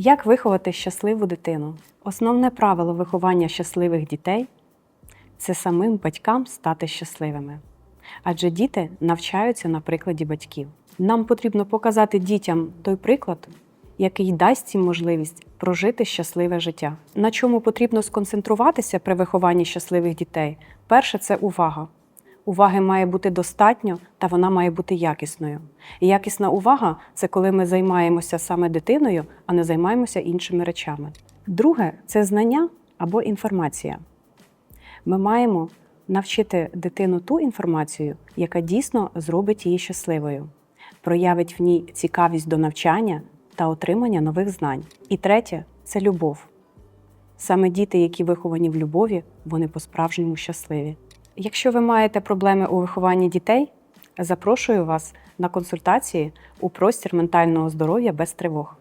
Як виховати щасливу дитину? Основне правило виховання щасливих дітей це самим батькам стати щасливими. Адже діти навчаються на прикладі батьків. Нам потрібно показати дітям той приклад, який дасть їм можливість прожити щасливе життя. На чому потрібно сконцентруватися при вихованні щасливих дітей? Перше це увага. Уваги має бути достатньо та вона має бути якісною. І якісна увага це коли ми займаємося саме дитиною, а не займаємося іншими речами. Друге це знання або інформація. Ми маємо навчити дитину ту інформацію, яка дійсно зробить її щасливою, проявить в ній цікавість до навчання та отримання нових знань. І третє це любов. Саме діти, які виховані в любові, вони по-справжньому щасливі. Якщо ви маєте проблеми у вихованні дітей, запрошую вас на консультації у простір ментального здоров'я без тривог.